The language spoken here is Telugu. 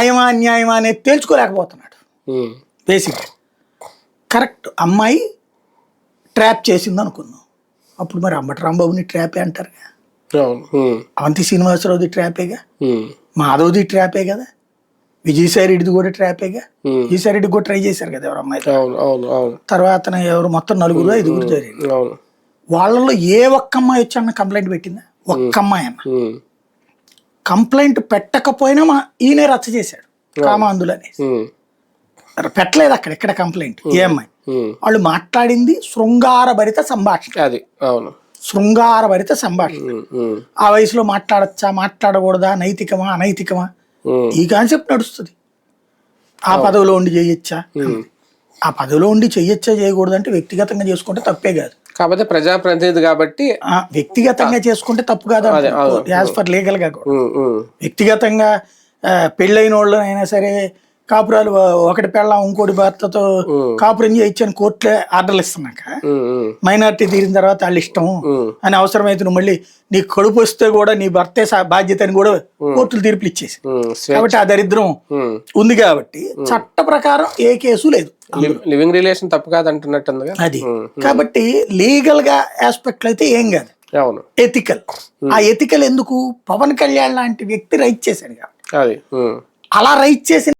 న్యాయమా అన్యాయమా అనేది తేల్చుకోలేకపోతున్నాడు. బేసిక్ కరెక్ట్ అమ్మాయి ట్రాప్ చేసింది అనుకుందాం అప్పుడు మరి అంబటి రాంబాబుని ట్రాపే అంటారు అవును. ఉమ్, అవంతి శ్రీనివాసరావుది ట్రాపేగా? మాధవ్ది ట్రాపే కదా? విజయసాయి రెడ్డిది కూడా ట్రాపేగా ఉమ్, విజయసాయి రెడ్డి కూడా ట్రై చేశారు కదా ఎవరు అమ్మాయి తర్వాత ఎవరు? మొత్తం నలుగురు ఐదుగురు జరిగింది వాళ్ళలో ఏ ఒక్క అమ్మాయి వచ్చి అన్న కంప్లైంట్ పెట్టిందా? ఒక్క అమ్మాయి అన్న. కంప్లైంట్ పెట్టకపోయినా మా ఈయనే రచ్చ చేశాడు. కామాంధులని పెట్టలేదు అక్కడ ఎక్కడ కంప్లైంట్? ఏ అమ్మాయి. ఉమ్, వాళ్ళు మాట్లాడింది శృంగారభరిత సంభాషణ. అది అవును. శృంగారభరిత సంభాషణ. ఆ వయసులో మాట్లాడచ్చా మాట్లాడకూడదా నైతికమా అనైతికమా? ఈ కాన్సెప్ట్ నడుస్తుంది. ఆ పదవిలో ఉండి చేయొచ్చా. ఆ పదవిలో ఉండి చెయ్యొచ్చా చేయకూడదు అంటే వ్యక్తిగతంగా చేసుకుంటే తప్పే కాదు. కాకపోతే ప్రజాప్రతినిధి కాబట్టి ఆ వ్యక్తిగతంగా చేసుకుంటే తప్పు కాదు. యాజ్ ఫర్ లీగల్గా వ్యక్తిగతంగా పెళ్ళైన వాళ్ళు అయినా సరే కాపురాలు ఒకటి పెళ్ళాం ఇంకోటి భర్తతో కాపురం చేయొచ్చని కోర్టులే ఆర్డర్లు ఇస్తున్నాక మైనార్టీ తీరిన తర్వాత వాళ్ళ ఇష్టం అని అవసరమైతే నువ్వు మళ్ళీ నీకు కడుపు వస్తే కూడా నీ భర్తే బాధ్యత అని కూడా కోర్టులు తీర్పులు ఇచ్చేసి. కాబట్టి ఆ దరిద్రం. ఉంది కాబట్టి చట్ట ప్రకారం ఏ కేసు లేదు లివ్- లివింగ్ రిలేషన్ తప్పు కాదు అంటున్నట్టుందిగా అది కాబట్టి లీగల్గా ఆస్పెక్ట్ అయితే ఏం కాదు. ఎథికల్. ఆ ఎథికల్ ఎందుకు? పవన్ కళ్యాణ్ లాంటి వ్యక్తి రైట్ చేశాడు కాబట్టి. అలా రైట్ చేసిన